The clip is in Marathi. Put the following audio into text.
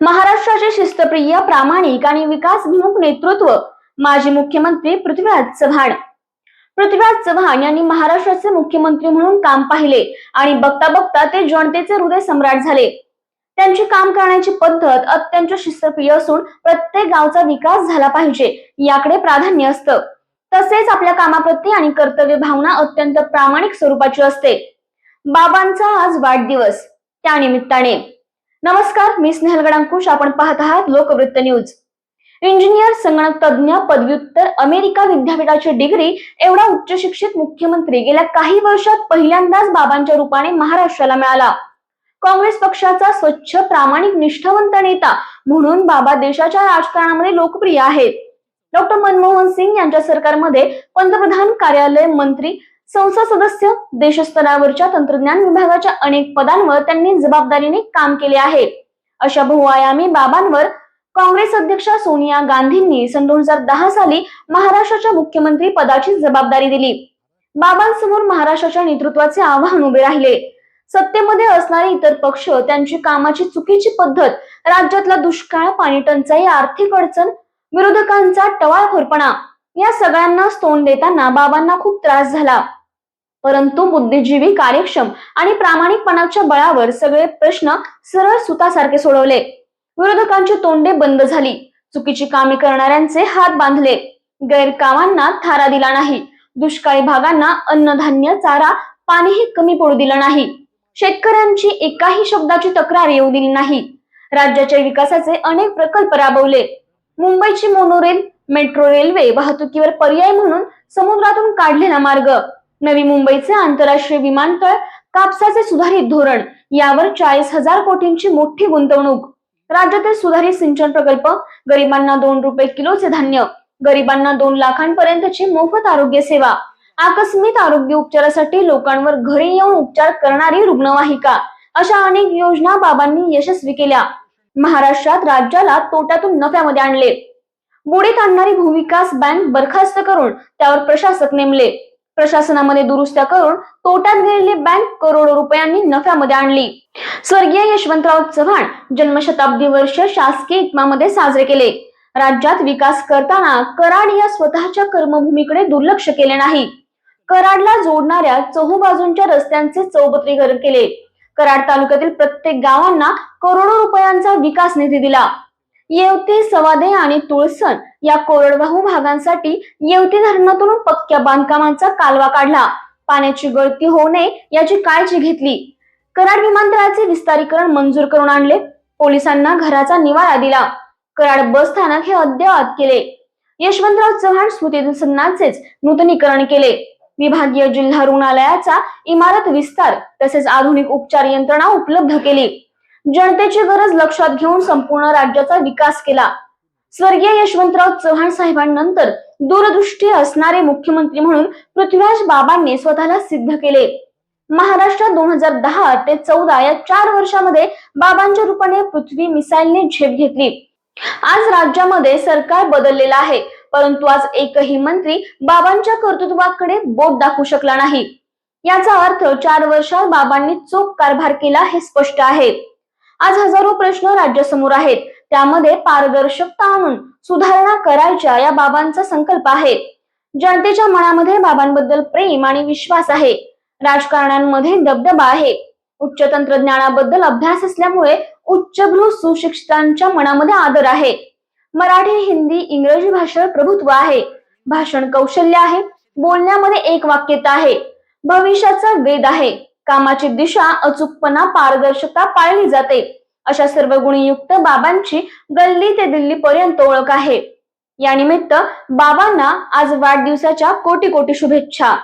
महाराष्ट्राचे शिस्तप्रिय प्रामाणिक आणि विकासभिमुख नेतृत्व माजी मुख्यमंत्री पृथ्वीराज चव्हाण. पृथ्वीराज चव्हाण यांनी महाराष्ट्राचे मुख्यमंत्री म्हणून काम पाहिले आणि बघता बघता ते जनतेचे हृदय सम्राट झाले. त्यांची काम करण्याची पद्धत अत्यंत शिस्तप्रिय असून प्रत्येक गावचा विकास झाला पाहिजे याकडे प्राधान्य असतं. तसेच आपल्या कामाप्रती आणि कर्तव्य भावना अत्यंत प्रामाणिक स्वरूपाची असते. बाबांचा आज वाढदिवस त्यानिमित्ताने. नमस्कार मी स्नेहल गडांकुश. आपण पाहत आहात लोकवृत्त न्यूज. इंजिनियर संगणक तज्ञ पदव्युत्तर अमेरिका विद्यापीठाची डिग्री एवढा उच्च शिक्षित मुख्यमंत्री गेल्या काही वर्षात पहिल्यांदाच बाबांच्या रूपाने महाराष्ट्राला मिळाला. काँग्रेस पक्षाचा स्वच्छ प्रामाणिक निष्ठावंत नेता म्हणून बाबा देशाच्या राजकारणामध्ये लोकप्रिय आहेत. डॉक्टर मनमोहन सिंग यांच्या सरकारमध्ये पंतप्रधान कार्यालय मंत्री संसद सदस्य देशस्तरावरच्या तंत्रज्ञान विभागाच्या अनेक पदांवर त्यांनी जबाबदारीने काम केले आहे. अशा बहुआयामी बाबांवर काँग्रेस अध्यक्षा सोनिया गांधींनी सन दोन हजार दहा साली महाराष्ट्राच्या मुख्यमंत्री पदाची जबाबदारी दिली. बाबांसमोर महाराष्ट्राच्या नेतृत्वाचे आव्हान उभे राहिले. सत्तेमध्ये असणारे इतर पक्ष त्यांची कामाची चुकीची पद्धत राज्यातला दुष्काळ पाणी टंचाई आर्थिक अडचण विरोधकांचा टवाळखोरपणा या सगळ्यांना तोंड देताना बाबांना खूप त्रास झाला. परंतु बुद्धिजीवी कार्यक्षम आणि प्रामाणिकपणाच्या बळावर सगळे प्रश्न सरळ सुतासारखे सोडवले. विरोधकांची तोंडे बंद झाली. चुकीची कामे करणाऱ्यांचे हात बांधले. गैरकामांना थारा दिला नाही. दुष्काळी भागांना अन्नधान्य चारा पाणीही कमी पडू दिलं नाही. शेतकऱ्यांची एकाही शब्दाची तक्रार येऊ दिली नाही. राज्याच्या विकासाचे अनेक प्रकल्प राबवले. मुंबईची मोनोरेल मेट्रो रेल्वे वाहतुकीवर पर्याय म्हणून समुद्रातून काढलेला मार्ग. नवी मुंबईचे आंतरराष्ट्रीय विमानतळ कापसाचे सुधारित धोरण यावर चाळीस हजार कोटींची मोठी गुंतवणूक. राज्यातील सुधारित सिंचन प्रकल्प गरिबांना दोन रुपये किलोचे धान्य गरिबांना दोन लाखांपर्यंतची मोफत आरोग्य सेवा आकस्मिक आरोग्य उपचारासाठी लोकांवर घरी येऊन उपचार करणारी रुग्णवाहिका अशा अनेक योजना बाबांनी यशस्वी केल्या. महाराष्ट्रात राज्याला तोट्यातून नफ्यामध्ये आणले. बुडीत आणणारी भूविकास बँक बरखास्त करून त्यावर प्रशासक नेमले. प्रशासनामध्ये दुरुस्त्या करून तोट्यात गेलेली बँक करोडो रुपयांनी नफ्यामध्ये आणली. स्वर्गीय यशवंतराव चव्हाण जन्मशताब्दी वर्ष शासकीय इतमामध्ये साजरे केले. राज्यात विकास करताना कराड या स्वतःच्या कर्मभूमीकडे दुर्लक्ष केले नाही. कराडला जोडणाऱ्या चहूबाजूंच्या रस्त्यांचे चौपत्रीकरण केले. कराड तालुक्यातील प्रत्येक गावांना करोडो रुपयांचा विकास निधी दिला. येवती सवादे आणि तुळसण या कोरडवाहू भागांसाठी येवती धरणातून पक्क्या बांधकामांचा कालवा काढला. पाण्याची गळती होऊ नये याची काळजी घेतली. कराड विमानतळाचे विस्तारीकरण मंजूर करून आणले. पोलिसांना घराचा निवारा दिला. कराड बस स्थानक हे अद्ययावत केले. यशवंतराव चव्हाण स्मृती नूतनीकरण केले. विभागीय जिल्हा रुग्णालयाचा इमारत विस्तार तसेच आधुनिक उपचार यंत्रणा उपलब्ध केली. जनतेची गरज लक्षात घेऊन संपूर्ण राज्याचा विकास केला. स्वर्गीय यशवंतराव चव्हाण साहेबांनंतर दूरदृष्टी असणारे मुख्यमंत्री म्हणून पृथ्वीराज बाबांनी स्वतःला सिद्ध केले. महाराष्ट्र दोन हजार दहा ते चौदा या चार वर्षामध्ये बाबांच्या रूपाने पृथ्वी मिसाईलने झेप घेतली. आज राज्यामध्ये सरकार बदललेलं आहे परंतु आज एकही मंत्री बाबांच्या कर्तृत्वाकडे बोट दाखवू शकला नाही. याचा अर्थ चार वर्षात बाबांनी चोख कारभार केला हे स्पष्ट आहे. आज हजारो प्रश्न राज्यासमोर आहेत. त्यामध्ये पारदर्शकता आणून सुधारणा करायच्या या बाबांचा संकल्प आहे. जनतेच्या मनामध्ये बाबांबद्दल प्रेम आणि विश्वास आहे. राजकारण्यांमध्ये दबदबा आहे. उच्च तंत्रज्ञानाबद्दल अभ्यास असल्यामुळे उच्चभ्रू सुशिक्षितांच्या मनामध्ये आदर आहे. मराठी हिंदी इंग्रजी भाषेवर प्रभुत्व आहे. भाषण कौशल्य आहे. बोलण्यामध्ये एक वाक्यता आहे. भविष्याचा वेद आहे. कामाची दिशा अचूकपणा पारदर्शकता पाळली जाते. अशा सर्व गुणयुक्त बाबांची गल्ली ते दिल्ली पर्यंत ओळख आहे. यानिमित्त बाबांना आज वाढदिवसाच्या कोटी कोटी शुभेच्छा.